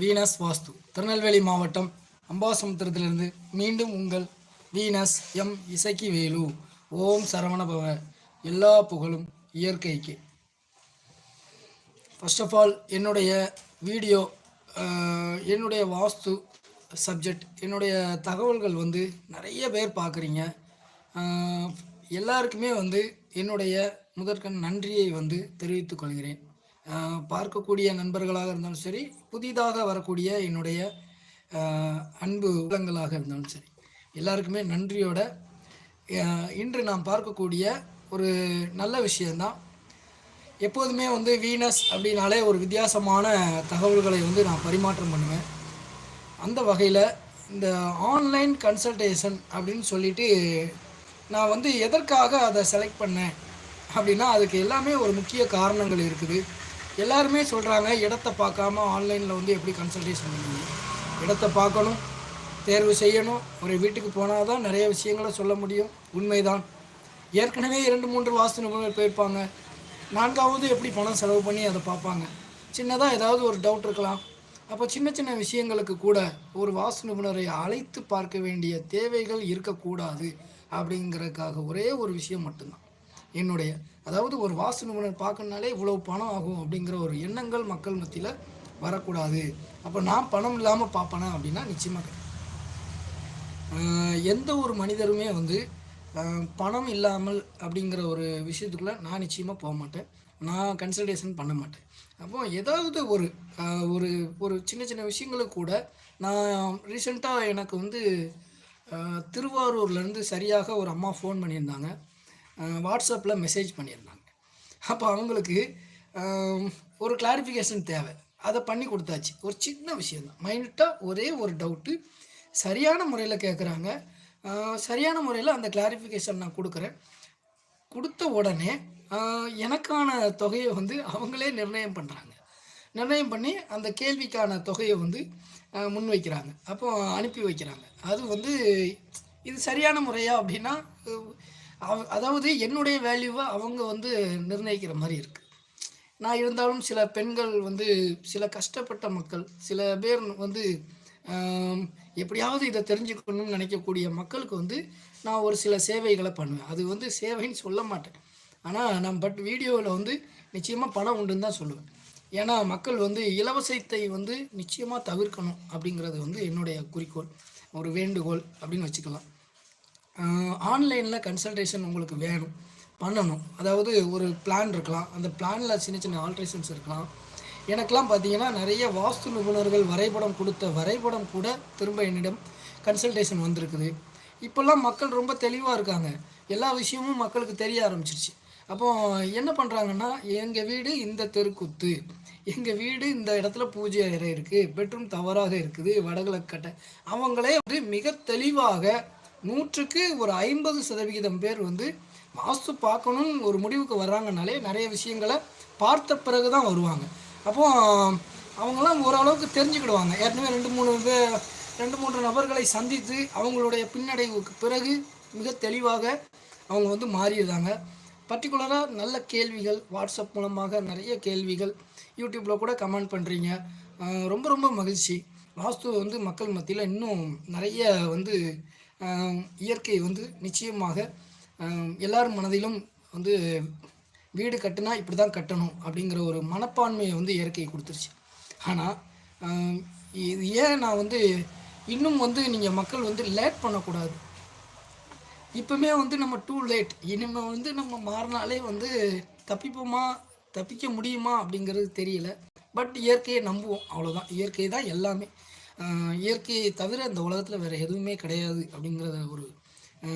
Venus வாஸ்து. திருநெல்வேலி மாவட்டம் அம்பாசமுத்திரத்திலிருந்து மீண்டும் உங்கள் வீனஸ் எம் இசக்கி வேலு ஓம் சரவணபவ. எல்லா புகழும் இயற்கைக்கு. ஃபர்ஸ்ட் ஆஃப் ஆல் என்னுடைய வீடியோ என்னுடைய வாஸ்து சப்ஜெக்ட் என்னுடைய தகவல்கள் வந்து நிறைய பேர் பார்க்குறீங்க. எல்லாருக்குமே வந்து என்னுடைய முதற்கண் நன்றியை வந்து தெரிவித்துக் கொள்கிறேன். பார்க்கக்கூடிய நண்பர்களாக இருந்தாலும் சரி புதிதாக வரக்கூடிய என்னுடைய அன்பு உள்ளங்களாக இருந்தாலும் சரி. எல்லாருக்குமே நன்றியோட இன்று நாம் பார்க்கக்கூடிய ஒரு நல்ல விஷயந்தான் எப்போதுமே வந்து வீனஸ் அப்படின்னாலே ஒரு வித்தியாசமான தகவல்களை வந்து நான் பரிமாற்றம் பண்ணுவேன். அந்த வகையில் இந்த ஆன்லைன் கன்சல்டேஷன் அப்படின்னு சொல்லிட்டு நான் வந்து எதற்காக அதை செலக்ட் பண்ணேன் அப்படின்னா அதுக்கு எல்லாமே ஒரு முக்கிய காரணங்கள் இருக்குது. எல்லாருமே சொல்கிறாங்க இடத்த பார்க்காம ஆன்லைனில் வந்து எப்படி கன்சல்டேஷன் பண்ணுவீங்க இடத்த பார்க்கணும் தேர்வு செய்யணும் ஒரு வீட்டுக்கு போனால் தான் நிறைய விஷயங்களை சொல்ல முடியும். உண்மைதான். ஏற்கனவே இரண்டு மூன்று வாஸ்து நிபுணர் போயிருப்பாங்க. நான்காவது எப்படி பணம் செலவு பண்ணி அதை பார்ப்பாங்க. சின்னதாக ஏதாவது ஒரு டவுட் இருக்கலாம். அப்போ சின்ன சின்ன விஷயங்களுக்கு கூட ஒரு வாஸ்து நிபுணரை அழைத்து பார்க்க வேண்டிய தேவைகள் இருக்கக்கூடாது அப்படிங்கிறதுக்காக ஒரே ஒரு விஷயம் மட்டும்தான். என்னுடைய அதாவது ஒரு வாஸ்து நிபுணர் பார்க்கணுனாலே இவ்வளவு பணம் ஆகும் அப்படிங்கிற ஒரு எண்ணங்கள் மக்கள் மத்தியில் வரக்கூடாது. அப்போ நான் பணம் இல்லாமல் பார்ப்பேனா அப்படின்னா நிச்சயமாக எந்த ஒரு மனிதருமே வந்து பணம் இல்லாமல் அப்படிங்கிற ஒரு விஷயத்துக்குள்ளே நான் நிச்சயமாக போக மாட்டேன். நான் கன்சல்டேஷன் பண்ண மாட்டேன். அப்போ ஏதாவது ஒரு ஒரு ஒரு சின்ன சின்ன விஷயங்களுக்கு கூட நான் ரீசெண்டாக எனக்கு வந்து திருவாரூர்லேருந்து சரியாக ஒரு அம்மா ஃபோன் பண்ணியிருந்தாங்க. வாட்ஸ்அப்பில் மெசேஜ் பண்ணியிருந்தாங்க. அப்போ அவங்களுக்கு ஒரு கிளாரிஃபிகேஷன் தேவை. அதை பண்ணி கொடுத்தாச்சு. ஒரு சின்ன விஷயந்தான் மைனட்டாக ஒரே ஒரு டவுட்டு சரியான முறையில் கேட்குறாங்க சரியான முறையில் அந்த கிளாரிஃபிகேஷன் நான் கொடுக்குறேன். கொடுத்த உடனே எனக்கான தொகையை வந்து அவங்களே நிர்ணயம் பண்ணுறாங்க நிர்ணயம் பண்ணி அந்த கேள்விக்கான தொகையை வந்து முன் முன்வைக்கிறாங்க. அப்போ அனுப்பி வைக்கிறாங்க. அது வந்து இது சரியான முறையா அப்படின்னா அவ- அதாவது என்னுடைய வேல்யூவை அவங்க வந்து நிர்ணயிக்கிற மாதிரி இருக்குது நான் இருந்தாலும் சில பெண்கள் வந்து சில கஷ்டப்பட்ட மக்கள் சில பேர் வந்து எப்படியாவது இதை தெரிஞ்சுக்கணும்னு நினைக்கக்கூடிய மக்களுக்கு வந்து நான் ஒரு சில சேவைகளை பண்ணுவேன். அது வந்து சேவைன்னு சொல்ல மாட்டேன். ஆனால் நான் பட் வீடியோவில் வந்து நிச்சயமாக பணம் உண்டுன்னு தான் சொல்லுவேன். ஏன்னா மக்கள் வந்து இலவசத்தை வந்து நிச்சயமாக தவிர்க்கணும் அப்படிங்கிறது வந்து என்னுடைய குறிக்கோள். ஒரு வேண்டுகோள் அப்படின்னு வச்சுக்கலாம். ஆன்லைனில் கன்சல்டேஷன் உங்களுக்கு வேணும் பண்ணணும். அதாவது ஒரு பிளான் இருக்கலாம். அந்த பிளானில் சின்ன சின்ன ஆல்ட்ரேஷன்ஸ் இருக்கலாம். எனக்கெல்லாம் பார்த்தீங்கன்னா நிறைய வாஸ்து நிபுணர்கள் வரைபடம் கொடுத்த வரைபடம் கூட திரும்ப என்னிடம் கன்சல்டேஷன் வந்திருக்குது. இப்போல்லாம் மக்கள் ரொம்ப தெளிவாக இருக்காங்க. எல்லா விஷயமும் மக்களுக்கு தெரிய ஆரம்பிச்சிருச்சு. அப்போ என்ன பண்ணுறாங்கன்னா எங்கள் வீடு இந்த தெருக்குத்து. எங்கள் வீடு இந்த இடத்துல பூஜை அறை இருக்குது பெட்ரூம் தவறாக இருக்குது. வடகிழக்கு கட்டை. அவங்களே வந்து மிக தெளிவாக நூற்றுக்கு ஒரு ஐம்பது சதவிகிதம் பேர் வந்து வாஸ்து பார்க்கணும்னு ஒரு முடிவுக்கு வர்றாங்கனாலே நிறைய விஷயங்களை பார்த்த பிறகு தான் வருவாங்க. அப்போ அவங்களாம் ஓரளவுக்கு தெரிஞ்சுக்கிடுவாங்க. ஏற்கனவே ரெண்டு மூணு பேர் ரெண்டு மூன்று நபர்களை சந்தித்து அவங்களுடைய பின்னடைவுக்கு பிறகு மிக தெளிவாக அவங்க வந்து மாறிடுறாங்க. பர்டிகுலராக நல்ல கேள்விகள் வாட்ஸ்அப் மூலமாக நிறைய கேள்விகள் யூடியூப்பில் கூட கமெண்ட் பண்ணுறீங்க ரொம்ப ரொம்ப மகிழ்ச்சி. வாஸ்து வந்து மக்கள் மத்தியில் இன்னும் நிறைய வந்து இயற்கை வந்து நிச்சயமாக எல்லார் மனதிலும் வந்து வீடு கட்டினா இப்படி தான் கட்டணும் அப்படிங்கிற ஒரு மனப்பான்மையை வந்து இயற்கை கொடுத்துருச்சு. ஆனால் இது ஏன் நான் வந்து இன்னும் வந்து நீங்கள் மக்கள் வந்து லேட் பண்ணக்கூடாது? இப்போமே வந்து நம்ம டூ லேட் இனிமேல் வந்து நம்ம மாறினாலே வந்து தப்பிப்போமா தப்பிக்க முடியுமா அப்படிங்கிறது தெரியல. பட் இயற்கையை நம்புவோம். அவ்வளோதான் இயற்கை தான் எல்லாமே. இயற்கையை தவிர இந்த உலகத்தில் வேறு எதுவுமே கிடையாது அப்படிங்கிறத ஒரு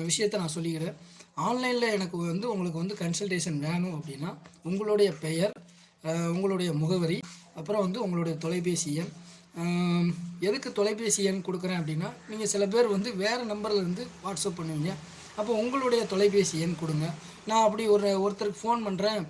விஷயத்த நான் சொல்லிக்கிறேன். ஆன்லைனில் எனக்கு வந்து உங்களுக்கு வந்து கன்சல்டேஷன் வேணும் அப்படின்னா உங்களுடைய பெயர் உங்களுடைய முகவரி அப்புறம் வந்து உங்களுடைய தொலைபேசி எண். எதுக்கு தொலைபேசி எண் கொடுக்குறேன் அப்படின்னா நீங்கள் சில பேர் வந்து வேறு நம்பர்லேருந்து வாட்ஸ்அப் பண்ணுவீங்க. அப்போ உங்களுடைய தொலைபேசி எண் கொடுங்க. நான் அப்படி ஒரு ஒருத்தருக்கு ஃபோன் பண்ணுறேன்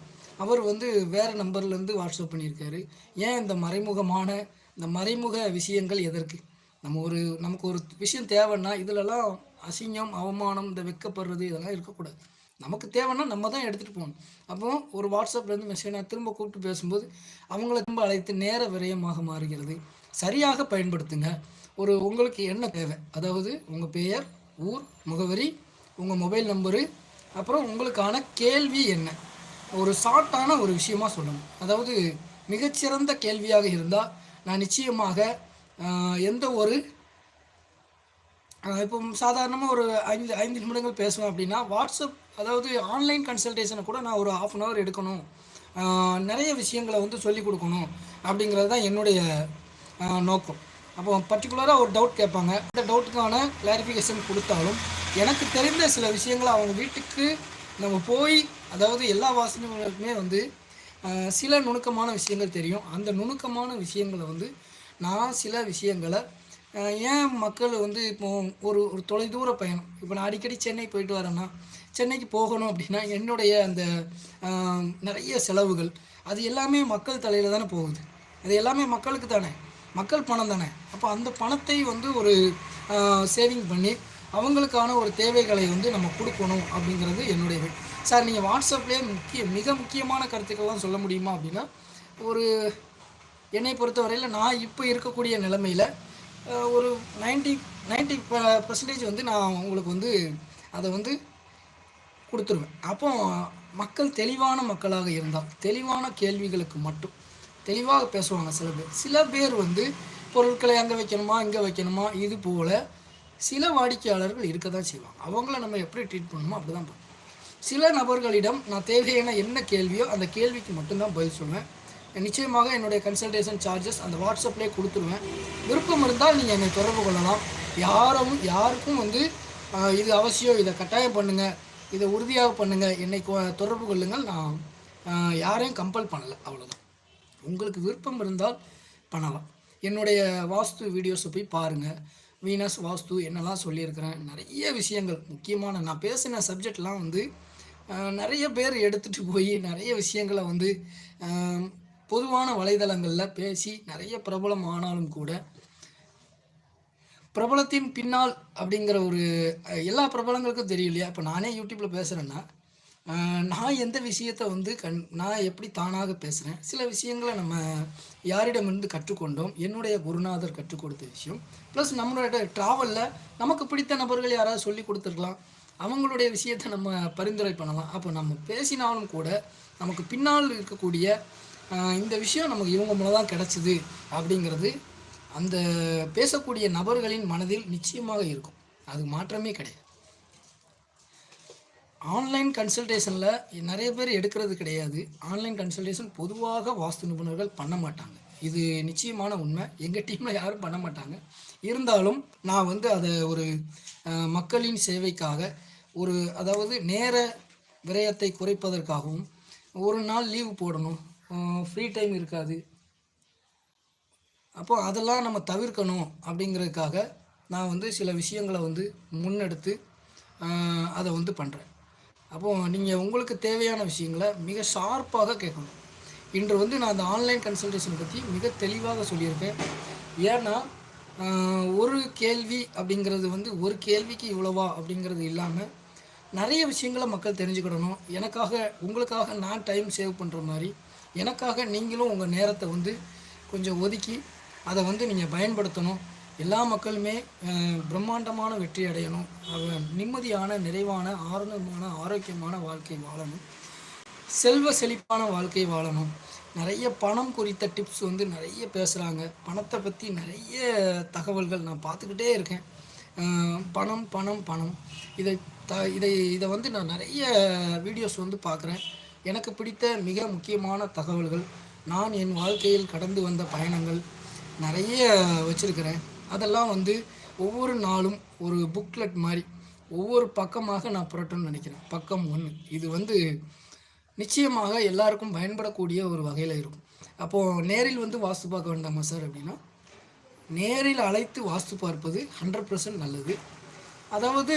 அவர் வந்து வேறு நம்பர்லேருந்து வாட்ஸ்அப் பண்ணியிருக்காரு. ஏன் இந்த மறைமுகமான இந்த மறைமுக விஷயங்கள் எதற்கு? நம்ம ஒரு நமக்கு ஒரு விஷயம் தேவைன்னா இதிலெல்லாம் அசிங்கம் அவமானம் இந்த வெக்கப்படுறது இதெல்லாம் இருக்கக்கூடாது. நமக்கு தேவைன்னா நம்ம தான் எடுத்துகிட்டு போகணும். அப்போ ஒரு வாட்ஸ்அப்லேருந்து மெசேஜ் நான் திரும்ப கூப்பிட்டு பேசும்போது அவங்கள திரும்ப அழைத்து நேர விரயமாக மாறுகிறது. சரியாக பயன்படுத்துங்க. ஒரு உங்களுக்கு என்ன தேவை? அதாவது உங்கள் பெயர் ஊர் முகவரி உங்கள் மொபைல் நம்பரு அப்புறம் உங்களுக்கான கேள்வி என்ன? ஒரு ஷார்ட்டான ஒரு விஷயமா சொல்லணும். அதாவது மிகச்சிறந்த கேள்வியாக இருந்தால் நான் நிச்சயமாக எந்த ஒரு இப்போ சாதாரணமாக ஒரு ஐந்து ஐந்து நிமிடங்கள் பேசுவேன் அப்படின்னா வாட்ஸ்அப் அதாவது ஆன்லைன் கன்சல்டேஷனை கூட நான் ஒரு ஆஃப் அன் ஹவர் எடுக்கணும். நிறைய விஷயங்களை வந்து சொல்லிக் கொடுக்கணும் அப்படிங்கிறது தான் என்னுடைய நோக்கம். அப்போ பர்டிகுலராக ஒரு டவுட் கேட்பாங்க. அந்த டவுட்டுக்கான கிளாரிஃபிகேஷன் கொடுத்தாலும் எனக்கு தெரிந்த சில விஷயங்களை அவங்க வீட்டுக்கு நம்ம போய் அதாவது எல்லா வாசனைகளுக்குமே வந்து சில நுணுக்கமான விஷயங்கள் தெரியும். அந்த நுணுக்கமான விஷயங்களை வந்து நான் சில விஷயங்களை ஏன் மக்கள் வந்து இப்போ ஒரு ஒரு தொலைதூர பயணம். இப்போ நான் அடிக்கடி சென்னை போயிட்டு வரேன்னா சென்னைக்கு போகணும் அப்படின்னா என்னுடைய அந்த நிறைய செலவுகள் அது எல்லாமே மக்கள் தலையில் தானே போகுது. அது எல்லாமே மக்களுக்கு தானே. மக்கள் பணம் தானே. அப்போ அந்த பணத்தை வந்து ஒரு சேவிங் பண்ணி அவங்களுக்கான ஒரு தேவைகளை வந்து நம்ம கொடுக்கணும் அப்படிங்கிறது என்னுடைய சார் நீங்கள் வாட்ஸ்அப்லேயே முக்கிய மிக முக்கியமான கருத்துக்கள்லாம் சொல்ல முடியுமா அப்படின்னா ஒரு என்னை பொறுத்தவரையில் நான் இப்போ இருக்கக்கூடிய நிலமையில் ஒரு 90 நைன்ட்டி பர்சன்டேஜ் வந்து நான் உங்களுக்கு வந்து அதை வந்து கொடுத்துருவேன். அப்போ மக்கள் தெளிவான மக்களாக இருந்தால் தெளிவான கேள்விகளுக்கு மட்டும் தெளிவாக பேசுவாங்க சில பேர். சில பேர் வந்து பொருட்களை அங்கே வைக்கணுமா இங்கே வைக்கணுமா இது போல் சில வாடிக்கையாளர்கள் இருக்க தான் செய்வாங்க. அவங்கள நம்ம எப்படி ட்ரீட் பண்ணணுமோ அப்படி தான் பண்ணணும். சில நபர்களிடம் நான் தேவையான என்ன கேள்வியோ அந்த கேள்விக்கு மட்டும்தான் பதில் சொல்லுவேன். நிச்சயமாக என்னுடைய கன்சல்டேஷன் சார்ஜஸ் அந்த வாட்ஸ்அப்லேயே கொடுத்துருவேன். விருப்பம் இருந்தால் நீங்கள் என்னை தொடர்பு கொள்ளலாம். யாரும் யாருக்கும் வந்து இது அவசியம் இதை கட்டாயம் பண்ணுங்கள் இதை உறுதியாக பண்ணுங்கள் என்னை தொடர்பு கொள்ளுங்கள். நான் யாரையும் கம்பல் பண்ணலை. அவ்வளோதான் உங்களுக்கு விருப்பம் இருந்தால் பண்ணலாம். என்னுடைய வாஸ்து வீடியோஸை போய் பாருங்கள் வீனஸ் வாஸ்து என்னெல்லாம் சொல்லியிருக்கிறேன். நிறைய விஷயங்கள். முக்கியமான நான் பேசின சப்ஜெக்ட்லாம் வந்து நிறைய பேர் எடுத்துகிட்டு போய் நிறைய விஷயங்களை வந்து பொதுவான வலைதளங்களில் பேசி நிறைய பிரபலம் ஆனாலும் கூட பிரபலத்தின் பின்னால் அப்படிங்கிற ஒரு எல்லா பிரபலங்களுக்கும் தெரியும் இல்லையா? இப்போ நானே யூடியூப்பில் பேசுகிறேன்னா நான் எந்த விஷயத்தை வந்து கண் நான் எப்படி தானாக பேசுகிறேன் சில விஷயங்களை நம்ம யாரிடமிருந்து கற்றுக்கொண்டோம்? என்னுடைய குருநாதர் கற்றுக் கொடுத்த விஷயம். ப்ளஸ் நம்மளோட ட்ராவலில் நமக்கு பிடித்த நபர்கள் யாராவது சொல்லி கொடுத்துருக்கலாம். அவங்களுடைய விஷயத்தை நம்ம பரிந்துரை பண்ணலாம். அப்போ நம்ம பேசினாலும் கூட நமக்கு பின்னால் இருக்கக்கூடிய இந்த விஷயம் நமக்கு இவங்க மூலம் தான் கிடச்சிது அப்படிங்கிறது அந்த பேசக்கூடிய நபர்களின் மனதில் நிச்சயமாக இருக்கும். அது மாற்றமே கிடையாது. ஆன்லைன் கன்சல்டேஷனில் நிறைய பேர் எடுக்கிறது கிடையாது. ஆன்லைன் கன்சல்டேஷன் பொதுவாக வாஸ்து நிபுணர்கள் பண்ண மாட்டாங்க. இது நிச்சயமான உண்மை. எங்கள் டீமில் யாரும் பண்ண மாட்டாங்க. இருந்தாலும் நான் வந்து அதை ஒரு மக்களின் சேவைக்காக ஒரு அதாவது நேர விரயத்தை குறைப்பதற்காகவும் ஒரு நாள் லீவு போடணும் ஃப்ரீ டைம் இருக்காது. அப்போது அதெல்லாம் நம்ம தவிர்க்கணும் அப்படிங்கிறதுக்காக நான் வந்து சில விஷயங்களை வந்து முன்னெடுத்து அதை வந்து பண்ணுறேன் அப்போது நீங்கள் உங்களுக்கு தேவையான விஷயங்களை மிக ஷார்ப்பாக கேட்கணும். இன்று வந்து நான் அந்த ஆன்லைன் கன்சல்டேஷன் பற்றி மிக தெளிவாக சொல்லியிருக்கேன். ஏன்னா ஒரு கேள்வி அப்படிங்கிறது வந்து ஒரு கேள்விக்கு இவ்வளவா அப்படிங்கிறது இல்லாமல் நிறைய விஷயங்களை மக்கள் தெரிஞ்சுக்கிடணும். எனக்காக உங்களுக்காக நான் டைம் சேவ் பண்ணுற மாதிரி எனக்காக நீங்களும் உங்கள் நேரத்தை வந்து கொஞ்சம் ஒதுக்கி அதை வந்து நீங்கள் பயன்படுத்தணும். எல்லா மக்களுமே பிரம்மாண்டமான வெற்றி அடையணும். நிம்மதியான நிறைவான ஆரோக்கியமான ஆரோக்கியமான வாழ்க்கை வாழணும். செல்வ செழிப்பான வாழ்க்கை வாழணும். நிறைய பணம் குறித்த டிப்ஸ் வந்து நிறைய பேசுகிறாங்க பணத்தை பற்றி நிறைய தகவல்கள் நான் பார்த்துக்கிட்டே இருக்கேன். பணம் பணம் பணம். இதை த இதை இதை வந்து நான் நிறைய வீடியோஸ் வந்து பார்க்குறேன். எனக்கு பிடித்த மிக முக்கியமான தகவல்கள் நான் என் வாழ்க்கையில் கடந்து வந்த பயணங்கள் நிறைய வச்சுருக்கிறேன். அதெல்லாம் வந்து ஒவ்வொரு நாளும் ஒரு புக்லெட் மாதிரி ஒவ்வொரு பக்கமாக நான் புரட்டணும்னு நினைக்கிறேன். பக்கம் ஒன்று இது வந்து நிச்சயமாக எல்லாருக்கும் பயன்படக்கூடிய ஒரு வகையில் இருக்கும். அப்போது நேரில் வந்து வாஸ்து பார்க்க வேண்டாமா சார் அப்படின்னா நேரில் அழைத்து வாஸ்து பார்ப்பது ஹண்ட்ரட் பர்சன்ட் நல்லது. அதாவது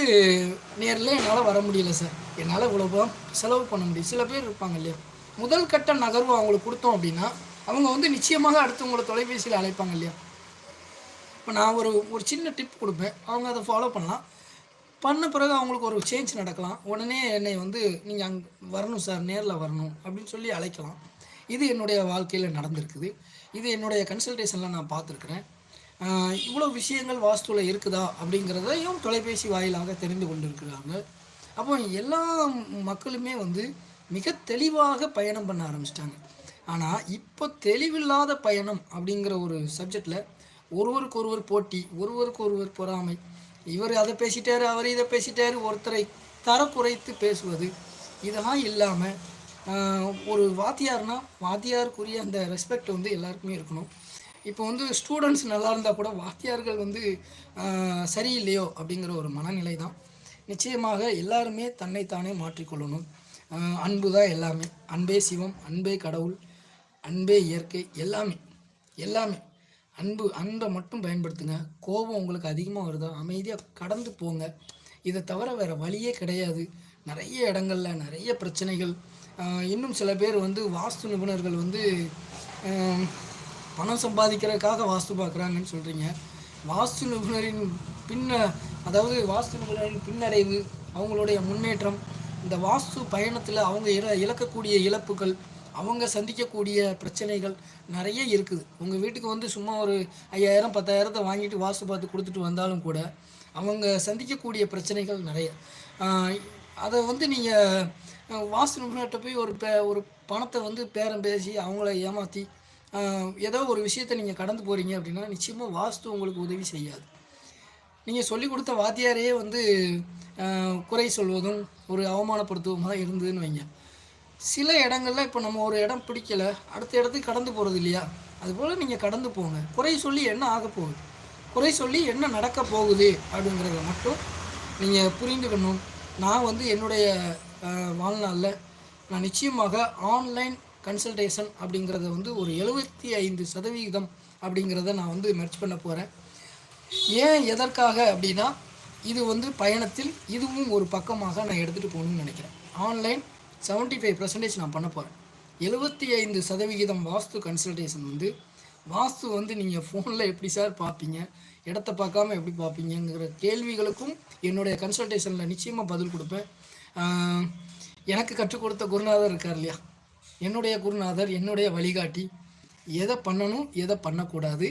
நேரில் என்னால் வர முடியல சார் என்னால் இவ்வளோ செலவு பண்ண முடியும் சில பேர் இருப்பாங்க இல்லையா? முதல் கட்ட நகர்வு அவங்களுக்கு கொடுத்தோம் அப்படின்னா அவங்க வந்து நிச்சயமாக அடுத்தவங்களை தொலைபேசியில் அழைப்பாங்க இல்லையா? இப்போ நான் ஒரு ஒரு சின்ன டிப் கொடுப்பேன். அவங்க அதை ஃபாலோ பண்ணலாம். பண்ண பிறகு அவங்களுக்கு ஒரு சேஞ்ச் நடக்கலாம். உடனே என்னை வந்து நீங்கள் அங்கே வரணும் சார் நேரில் வரணும். அப்படின்னு சொல்லி அழைக்கலாம். இது என்னுடைய வாழ்க்கையில் நடந்திருக்குது. இது என்னுடைய கன்சல்டேஷனில் நான் பார்த்துருக்குறேன். இவ்வளோ விஷயங்கள் வாஸ்துவில் இருக்குதா அப்படிங்கிறதையும் தொலைபேசி வாயிலாக தெரிந்து கொண்டிருக்கிறாங்க. அப்போ எல்லா மக்களுமே வந்து மிக தெளிவாக பயணம் பண்ண ஆரம்பிச்சிட்டாங்க. ஆனால் இப்போ தெளிவில்லாத பயணம் அப்படிங்கிற ஒரு சப்ஜெக்டில் ஒருவருக்கு ஒருவர் போட்டி ஒருவருக்கு ஒருவர் பொறாமை. இவர் அதை பேசிட்டாரு அவர் இதை பேசிட்டாரு ஒருத்தரை தரக்குறைத்து பேசுவது இதெல்லாம் இல்லாமல் ஒரு வாத்தியார்னால் வாத்தியாருக்குரிய அந்த ரெஸ்பெக்ட் வந்து எல்லாருக்குமே இருக்கணும். இப்போ வந்து ஸ்டூடெண்ட்ஸ் நல்லா இருந்தால் கூட வாத்தியார்கள் வந்து சரியில்லையோ அப்படிங்கிற ஒரு மனநிலை தான். நிச்சயமாக எல்லாருமே தன்னைத்தானே மாற்றிக்கொள்ளணும் அன்பு தான் எல்லாமே. அன்பே சிவம் அன்பே கடவுள் அன்பே இயற்கை எல்லாமே எல்லாமே. அன்பு அன்பை மட்டும் பயன்படுத்துங்க. கோபம் உங்களுக்கு அதிகமாக வருதா? அமைதியாக கடந்து போங்க. இதை தவிர வேறு வழியே கிடையாது. நிறைய இடங்கள்ல நிறைய பிரச்சனைகள். இன்னும் சில பேர் வந்து வாஸ்து நிபுணர்கள் வந்து பணம் சம்பாதிக்கிறதுக்காக வாஸ்து பார்க்குறாங்கன்னு சொல்கிறீங்க வாஸ்து நிபுணரின் பின்ன அதாவது வாஸ்து நிபுணரின் பின்னடைவு அவங்களுடைய முன்னேற்றம் இந்த வாஸ்து பயணத்தில் அவங்க இழ இழக்கக்கூடிய இழப்புகள் அவங்க சந்திக்கக்கூடிய பிரச்சனைகள் நிறைய இருக்குது. உங்கள் வீட்டுக்கு வந்து சும்மா ஒரு ஐயாயிரம் பத்தாயிரத்தை வாங்கிட்டு வாஸ்து பார்த்து கொடுத்துட்டு வந்தாலும் கூட அவங்க சந்திக்கக்கூடிய பிரச்சனைகள் நிறைய. அதை வந்து நீங்கள் வாஸ்து நிபுணர்கிட்ட போய் ஒரு பே ஒரு பணத்தை வந்து பேரம் பேசி அவங்கள ஏமாற்றி ஏதோ ஒரு விஷயத்தை நீங்கள் கடந்து போகிறீங்க அப்படின்னா நிச்சயமாக வாஸ்து உங்களுக்கு உதவி செய்யாது. நீங்கள் சொல்லிக் கொடுத்த வாத்தியாரையே வந்து குறை சொல்வதும் ஒரு அவமானப்படுத்துவதுமாக இருந்ததுன்னு வைங்க. சில இடங்களில் இப்போ நம்ம ஒரு இடம் பிடிக்கல அடுத்த இடத்துக்கு கடந்து போகிறது இல்லையா? அதுபோல் நீங்கள் கடந்து போங்க. குறை சொல்லி என்ன ஆக போகுது? குறை சொல்லி என்ன நடக்க போகுது அப்படிங்கிறத மட்டும் நீங்கள் புரிந்துக்கணும். நான் வந்து என்னுடைய வாழ்நாளில் நான் நிச்சயமாக ஆன்லைன் கன்சல்டேஷன் அப்படிங்கிறத வந்து ஒரு எழுபத்தி ஐந்து சதவிகிதம் அப்படிங்கிறத நான் வந்து மெர்ச் பண்ண போகிறேன் ஏன் எதற்காக அப்படின்னா இது வந்து பயணத்தில் இதுவும் ஒரு பக்கமாக நான் எடுத்துகிட்டு போகணும்னு நினைக்கிறேன். ஆன்லைன் 75% ஃபைவ் பர்சன்டேஜ் நான் பண்ண போகிறேன் எழுபத்தி ஐந்து சதவிகிதம் வாஸ்து கன்சல்டேஷன் வந்து வாஸ்து வந்து நீங்கள் ஃபோனில் எப்படி சார் பார்ப்பீங்க? இடத்த பார்க்காம எப்படி பார்ப்பீங்கிற கேள்விகளுக்கும் என்னுடைய கன்சல்டேஷனில் நிச்சயமாக பதில் கொடுப்பேன். எனக்கு கற்றுக் கொடுத்த குருநாதர் இருக்கார் இல்லையா? என்னுடைய குருநாதர் என்னுடைய வழிகாட்டி. எதை பண்ணணும் எதை பண்ணக்கூடாது?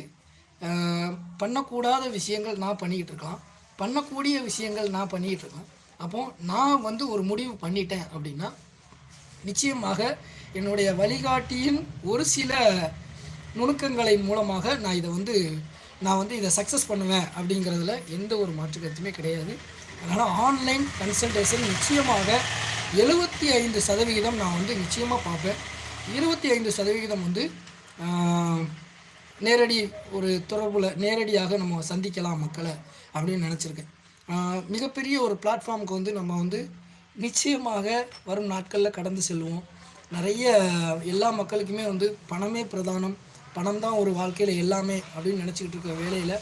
பண்ணக்கூடாத விஷயங்கள் நான் பண்ணிக்கிட்டு இருக்கலாம். பண்ணக்கூடிய விஷயங்கள் நான் பண்ணிக்கிட்டு இருக்கேன் அப்போது நான் வந்து ஒரு முடிவு பண்ணிட்டேன் அப்படின்னா நிச்சயமாக என்னுடைய வழிகாட்டியின் ஒரு சில நுணுக்கங்களை மூலமாக நான் இதை வந்து நான் வந்து இதை சக்ஸஸ் பண்ணுவேன் அப்படிங்கிறதுல எந்த ஒரு மாற்று கருத்துமே கிடையாது. அதனால் ஆன்லைன் கன்சல்டேஷன் நிச்சயமாக இருபத்தி ஐந்து சதவிகிதம் நான் வந்து நிச்சயமாக பார்ப்பேன். இருபத்தி ஐந்து சதவிகிதம் வந்து நேரடி ஒரு தொடர்பில் நேரடியாக நம்ம சந்திக்கலாம் மக்களை அப்படின்னு நினச்சிருக்கேன். மிகப்பெரிய ஒரு பிளாட்ஃபார்முக்கு வந்து நம்ம வந்து நிச்சயமாக வரும் நாட்களில் கடந்து செல்வோம். நிறைய எல்லா மக்களுக்குமே வந்து பணமே பிரதானம். பணம் தான் ஒரு வாழ்க்கையில் எல்லாமே அப்படின்னு நினச்சிக்கிட்டு இருக்க வேலையில்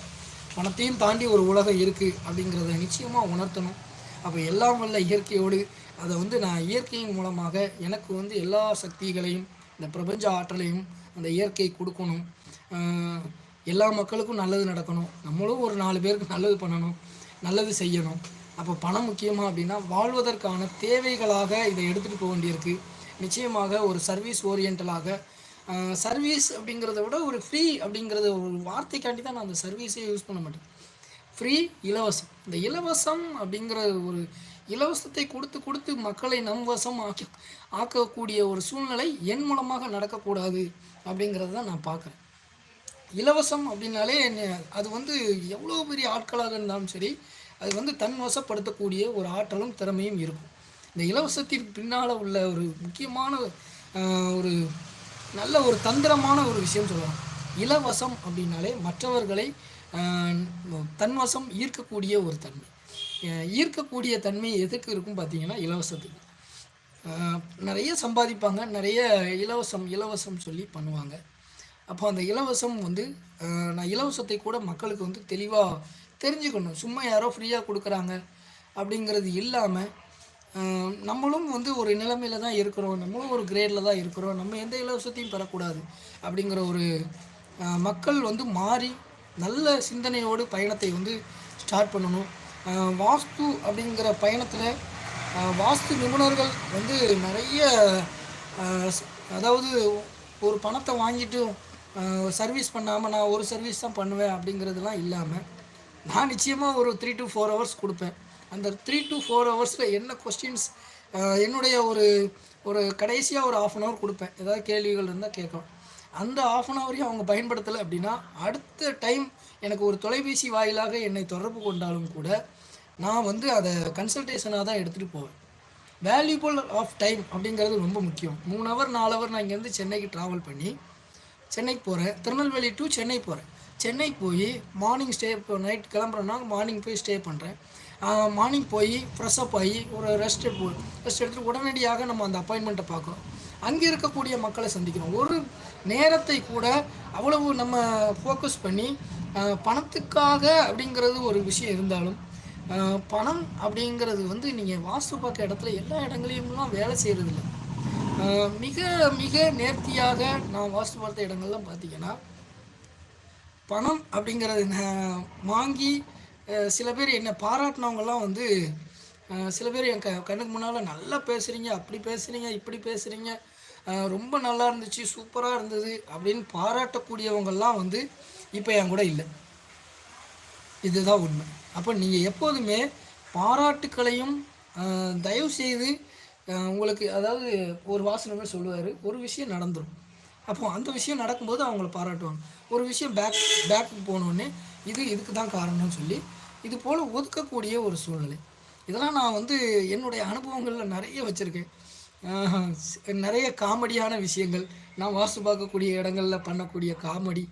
பணத்தையும் தாண்டி ஒரு உலகம் இருக்குது அப்படிங்கிறத நிச்சயமாக உணர்த்தணும். அப்போ எல்லாம் வல்ல இயற்கையோடு அதை வந்து நான் இயற்கையின் மூலமாக எனக்கு வந்து எல்லா சக்திகளையும் இந்த பிரபஞ்ச ஆற்றலையும் அந்த இயற்கை கொடுக்கணும். எல்லா மக்களுக்கும் நல்லது நடக்கணும். நம்மளும் ஒரு நாலு பேருக்கு நல்லது பண்ணணும் நல்லது செய்யணும். அப்போ பணம் முக்கியமாக அப்படின்னா வாழ்வதற்கான தேவைகளாக இதை எடுத்துகிட்டு போக வேண்டியிருக்கு. நிச்சயமாக ஒரு சர்வீஸ் ஓரியண்டலாக சர்வீஸ் அப்படிங்கிறத விட ஒரு ஃப்ரீ அப்படிங்கிறத ஒரு வார்த்தைக்காண்டி தான் நான் அந்த சர்வீஸே யூஸ் பண்ண மாட்டேன். ஃப்ரீ இலவசம். இந்த இலவசம் அப்படிங்கிற ஒரு இலவசத்தை கொடுத்து கொடுத்து மக்களை நம் வசம் ஆக்கி ஆக்கக்கூடிய ஒரு சூழ்நிலை என் மூலமாக நடக்கக்கூடாது அப்படிங்கிறத தான் நான் பார்க்குறேன். இலவசம் அப்படின்னாலே அது வந்து எவ்வளோ பெரிய ஆட்களாக இருந்தாலும் சரி அது வந்து தன் வசப்படுத்தக்கூடிய ஒரு ஆற்றலும் திறமையும் இருக்கும். இந்த இலவசத்திற்கு பின்னால் உள்ள ஒரு முக்கியமான ஒரு நல்ல ஒரு தந்திரமான ஒரு விஷயம் சொல்லலாம். இலவசம் அப்படின்னாலே மற்றவர்களை தன்வசம் ஈர்க்கக்கூடிய ஒரு தன்மை. ஈர்க்கக்கூடிய தன்மை எதுக்கு இருக்கும் பார்த்தீங்கன்னா இலவசத்துக்கு. நிறைய சம்பாதிப்பாங்க நிறைய இலவசம் இலவசம் சொல்லி பண்ணுவாங்க. அப்போ அந்த இலவசம் வந்து நான் இலவசத்தை கூட மக்களுக்கு வந்து தெளிவாக தெரிஞ்சுக்கணும். சும்மா யாரோ ஃப்ரீயாக கொடுக்குறாங்க அப்படிங்கிறது இல்லாமல் நம்மளும் வந்து ஒரு நிலைமையில தான் இருக்கிறோம். நம்மளும் ஒரு கிரேடில் தான் இருக்கிறோம். நம்ம எந்த இலவசத்தையும் பெறக்கூடாது அப்படிங்கிற ஒரு மக்கள் வந்து மாறி நல்ல சிந்தனையோடு பயணத்தை வந்து ஸ்டார்ட் பண்ணணும். வாஸ்து அப்படிங்கிற பயணத்தில் வாஸ்து நிபுணர்கள் வந்து நிறைய அதாவது ஒரு பணத்தை வாங்கிட்டு சர்வீஸ் பண்ணாமல் நான் ஒரு சர்வீஸ் தான் பண்ணுவேன் அப்படிங்கிறதுலாம் இல்லாமல் நான் நிச்சயமாக ஒரு த்ரீ டு ஃபோர் ஹவர்ஸ் கொடுப்பேன். அந்த த்ரீ டு ஃபோர் ஹவர்ஸில் என்ன கொஸ்டின்ஸ் என்னுடைய ஒரு ஒரு கடைசியாக ஒரு ஆஃப் அன் ஹவர் கொடுப்பேன். ஏதாவது கேள்விகள் இருந்தால் கேட்கும் அந்த ஆஃப் அன் ஹவரையும் அவங்க பயன்படுத்தலை அப்படின்னா அடுத்த டைம் எனக்கு ஒரு தொலைபேசி வாயிலாக என்னை தொடர்பு கொண்டாலும் கூட நான் வந்து அதை கன்சல்டேஷனாக தான் எடுத்துகிட்டு போவேன். வேல்யூபிள் ஆஃப் டைம் அப்படிங்கிறது ரொம்ப முக்கியம். மூணு ஹவர் நாலு ஹவர் நான் இங்கேருந்து சென்னைக்கு ட்ராவல் பண்ணி சென்னைக்கு போகிறேன் திருநெல்வேலி டு சென்னை போகிறேன் சென்னை போய் மார்னிங் ஸ்டே இப்போ நைட் கிளம்புறேன்னா மார்னிங் போய் ஸ்டே பண்ணுறேன் மார்னிங் போய் ஃப்ரெஷ்அப் ஆகி ஒரு ரெஸ்ட் ரெஸ்ட் எடுத்துட்டு உடனடியாக நம்ம அந்த அப்பாயின்மெண்ட்டை பார்க்குறோம். அங்கே இருக்கக்கூடிய மக்களை சந்திக்கணும். ஒரு நேரத்தை கூட அவ்வளவு நம்ம ஃபோக்கஸ் பண்ணி பணத்துக்காக அப்படிங்கிறது ஒரு விஷயம் இருந்தாலும் பணம் அப்படிங்கிறது வந்து நீங்கள் வாஸ்து பார்க்க இடத்துல எல்லா இடங்களையும்லாம் வேலை செய்கிறதில்ல மிக மிக நேர்த்தியாக நான் வாஸ்து பார்த்த இடங்கள்லாம் பார்த்தீங்கன்னா பணம் அப்படிங்கிறது நான் வாங்கி சில பேர் என்னை பாராட்டினவங்கலாம் வந்து சில பேர் என் க கண்ணுக்கு முன்னால் நல்லா பேசுகிறீங்க அப்படி பேசுகிறீங்க இப்படி பேசுகிறீங்க ரொம்ப நல்லா இருந்துச்சு சூப்பராக இருந்தது அப்படின்னு பாராட்டக்கூடியவங்கள்லாம் வந்து இப்போ என் கூட இல்லை. இதுதான் உண்மை. அப்போ நீங்கள் எப்போதுமே பாராட்டுக்களையும் தயவு செய்து உங்களுக்கு அதாவது ஒரு வாசனமே சொல்லுவார் ஒரு விஷயம் நடந்துடும் அப்போ அந்த விஷயம் நடக்கும்போது அவங்கள பாராட்டுவாங்க. ஒரு விஷயம் பேக் பேக்கு போனோடனே இது இதுக்கு தான் காரணம்னு சொல்லி இது போல் ஒதுக்கக்கூடிய ஒரு சூழ்நிலை. இதெல்லாம் நான் வந்து என்னுடைய அனுபவங்களில் நிறைய வச்சுருக்கேன். நிறைய காமெடியான விஷயங்கள். நான் வாசு பார்க்கக்கூடிய இடங்களில் பண்ணக்கூடிய காமெடி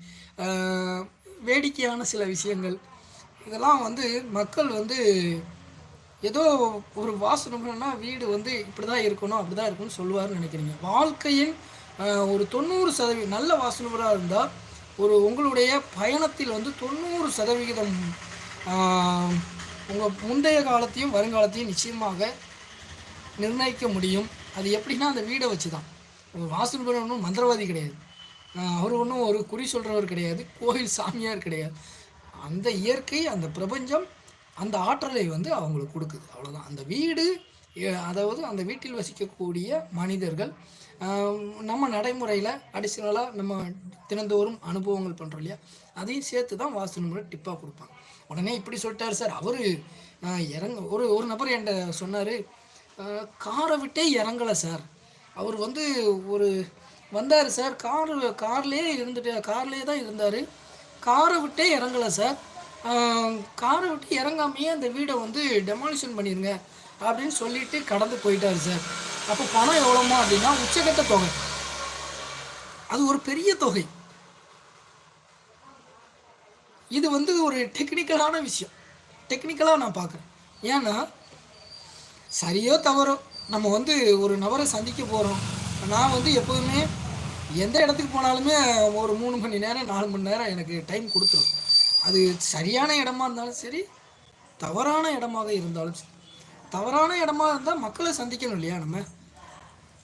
வேடிக்கையான சில விஷயங்கள். இதெல்லாம் வந்து மக்கள் வந்து ஏதோ ஒரு வாசனம்னா வீடு வந்து இப்படி தான் இருக்கணும் அப்படி தான் இருக்கணும்னு சொல்லுவார்னு நினைக்கிறீங்க. வாழ்க்கையின் ஒரு தொண்ணூறு சதவீதம் நல்ல வாசனவராக இருந்தால் ஒரு உங்களுடைய பயணத்தில் வந்து தொண்ணூறு சதவிகிதம் உங்கள் முந்தைய காலத்தையும் வருங்காலத்தையும் நிச்சயமாக நிர்ணயிக்க முடியும். அது எப்படின்னா அந்த வீடை வச்சு தான் ஒரு வாசல் ஒன்றும் மந்திரவாதி கிடையாது. அவர் ஒன்றும் ஒரு குறி சொல்கிறவர் கிடையாது. கோயில் சாமியார் கிடையாது. அந்த இயற்கை அந்த பிரபஞ்சம் அந்த ஆற்றலை வந்து அவங்களுக்கு கொடுக்குது. அவ்வளோதான் அந்த வீடு அதாவது அந்த வீட்டில் வசிக்கக்கூடிய மனிதர்கள் நம்ம நடைமுறையில் அடிஷ்னலாக நம்ம தினந்தோறும் அனுபவங்கள் பண்ணுறோம் இல்லையா? அதையும் சேர்த்து தான் வாசல் முறை டிப்பாக கொடுப்பாங்க. உடனே இப்படி சொல்லிட்டாரு சார். அவர் இறங்க ஒரு ஒரு நபர் என்கிட்ட சொன்னார் காரை விட்டே இறங்கலை சார். அவர் வந்து ஒரு வந்தார் சார். கார் கார்லேயே இருந்துட்டு கார்லேயே தான் இருந்தார். காரை விட்டே இறங்கலை சார். காரை விட்டு இறங்காமையே அந்த வீடை வந்து டெமாலிஷன் பண்ணிடுங்க அப்படின்னு சொல்லிட்டு கடந்து போயிட்டார் சார். அப்போ பணம் எவ்வளோமா அப்படின்னா உச்சகட்ட தொகை. அது ஒரு பெரிய தொகை. இது வந்து ஒரு டெக்னிக்கலான விஷயம். டெக்னிக்கலாக நான் பார்க்குறேன். ஏன்னா சரியோ தவறோ நம்ம வந்து ஒரு நபரை சந்திக்க போகிறோம் நான் வந்து எப்போதுமே எந்த இடத்துக்கு போனாலுமே ஒரு மூணு மணி நேரம் நாலு மணி நேரம் எனக்கு டைம் கொடுத்துரும். அது சரியான இடமா இருந்தாலும் சரி தவறான இடமாக இருந்தாலும் சரி. தவறான இடமா இருந்தால் மக்களை சந்திக்கணும் இல்லையா நம்ம?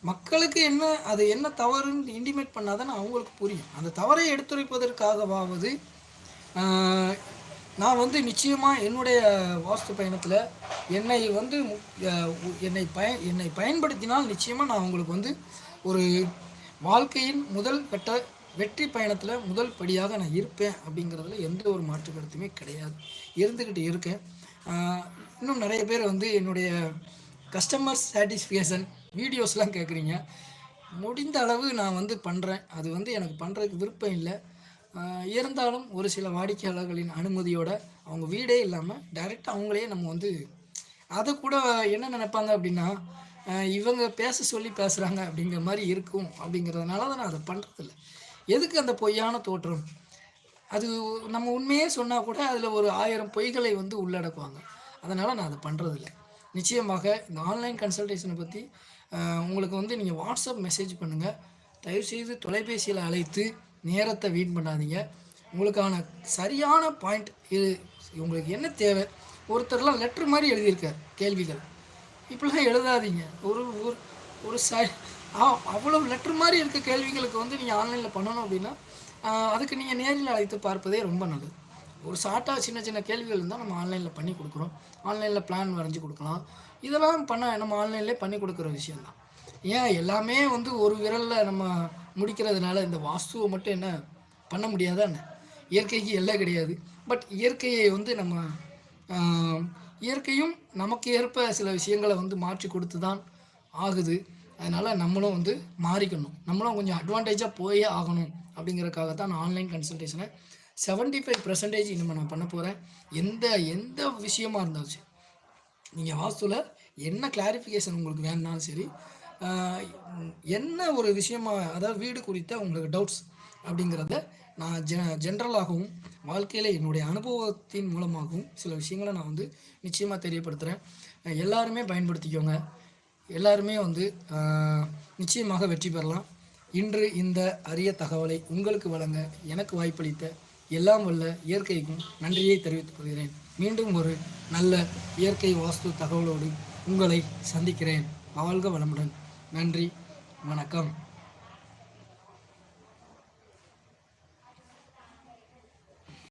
மக்களுக்கு என்ன அது என்ன தவறுன்னு இன்டிமேட் பண்ணாதானே அவங்களுக்கு புரியும். அந்த தவறை எடுத்துரைப்பதற்காகவாவது நான் வந்து நிச்சயமாக என்னுடைய வாஸ்து பயணத்தில் என்னை வந்து என்னை பய என்னை பயன்படுத்தினால் நிச்சயமாக நான் உங்களுக்கு வந்து ஒரு வாழ்க்கையின் முதல் கட்ட வெற்றி பயணத்தில் முதல் படியாக நான் இருப்பேன் அப்படிங்கிறதுல எந்த ஒரு மாற்று கருத்துமே கிடையாது. இருந்துக்கிட்டு இருக்கேன். இன்னும் நிறைய பேர் வந்து என்னுடைய கஸ்டமர் சாட்டிஸ்ஃபேஷன் வீடியோஸ்லாம் கேட்குறீங்க முடிந்த அளவு நான் வந்து பண்ணுறேன் அது வந்து எனக்கு பண்ணுறதுக்கு விருப்பம் இல்லை. இருந்தாலும் ஒரு சில வாடிக்கையாளர்களின் அனுமதியோட அவங்க வீடே இல்லாமல் டைரெக்டாக அவங்களே நம்ம வந்து அதை கூட என்ன நினைப்பாங்க அப்படின்னா இவங்க பேச சொல்லி பேசுகிறாங்க அப்படிங்கிற மாதிரி இருக்கும் அப்படிங்கிறதுனால தான் நான் அதை பண்ணுறதில்ல எதுக்கு அந்த பொய்யான தோற்றம்? அது நம்ம உண்மையே சொன்னால் கூட அதில் ஒரு ஆயிரம் பொய்களை வந்து உள்ளடக்குவாங்க. அதனால் நான் அதை பண்ணுறதில்ல நிச்சயமாக இந்த ஆன்லைன் கன்சல்டேஷனை பற்றி உங்களுக்கு வந்து நீங்கள் வாட்ஸ்அப் மெசேஜ் பண்ணுங்கள் தயவுசெய்து தொலைபேசியில் அழைத்து நேரத்தை வீண் பண்ணாதீங்க. உங்களுக்கான சரியான பாயிண்ட் இது. உங்களுக்கு என்ன தேவை? ஒருத்தர்லாம் லெட்ரு மாதிரி எழுதியிருக்கார் கேள்விகள். இப்படிலாம் எழுதாதீங்க. ஒரு ஒரு ஒரு ச ஆ அவ்வளோ லெட்ரு மாதிரி இருக்க கேள்விகளுக்கு வந்து நீங்கள் ஆன்லைனில் பண்ணணும் அப்படின்னா அதுக்கு நீங்கள் நேரில் அழைத்து பார்ப்பதே ரொம்ப நல்லது. ஒரு ஷார்ட்டாக சின்ன சின்ன கேள்விகள் இருந்தால் நம்ம ஆன்லைனில் பண்ணி கொடுக்குறோம். ஆன்லைனில் பிளான் வரைஞ்சி கொடுக்கலாம். இதெல்லாம் பண்ண நம்ம ஆன்லைன்லேயே பண்ணி கொடுக்குற விஷயந்தான் ஏன் எல்லாமே வந்து ஒரு விரலில் நம்ம முடிக்கிறதுனால இந்த வாஸ்துவை மட்டும் என்ன பண்ண முடியாதா என்ன? இயற்கைக்கு எல்லாம் கிடையாது. பட் இயற்கையை வந்து நம்ம இயற்கையும் நமக்கு ஏற்ப சில விஷயங்களை வந்து மாற்றி கொடுத்து தான் ஆகுது. அதனால் நம்மளும் வந்து மாறிக்கணும். நம்மளும் கொஞ்சம் அட்வான்டேஜாக போயே ஆகணும் அப்படிங்கிறதுக்காக தான் நான் ஆன்லைன் கன்சல்டேஷனை செவன்ட்டி ஃபைவ் பர்சன்டேஜ் இனிமேல் நான் பண்ண போகிறேன் எந்த எந்த விஷயமா இருந்தாலும் சரி. நீங்கள் வாஸ்துவில் என்ன கிளாரிஃபிகேஷன் உங்களுக்கு வேணுனாலும் சரி என்ன ஒரு விஷயமா அதாவது வீடு குறித்த உங்களுக்கு டவுட்ஸ் அப்படிங்கிறத நான் ஜெ ஜென்ரலாகவும் வாழ்க்கையில் என்னுடைய அனுபவத்தின் மூலமாகவும் சில விஷயங்களை நான் வந்து நிச்சயமாக தெரியப்படுத்துகிறேன் எல்லாருமே பயன்படுத்திக்கோங்க. எல்லாருமே வந்து நிச்சயமாக வெற்றி பெறலாம். இன்று இந்த அரிய தகவலை உங்களுக்கு வழங்க எனக்கு வாய்ப்பளித்த எல்லாம் வல்ல இயற்கைக்கும் நன்றியை தெரிவித்துக் கொள்கிறேன். மீண்டும் ஒரு நல்ல இயற்கை வாஸ்து தகவலோடு உங்களை சந்திக்கிறேன். வாழ்க வளமுடன். நன்றி. வணக்கம்.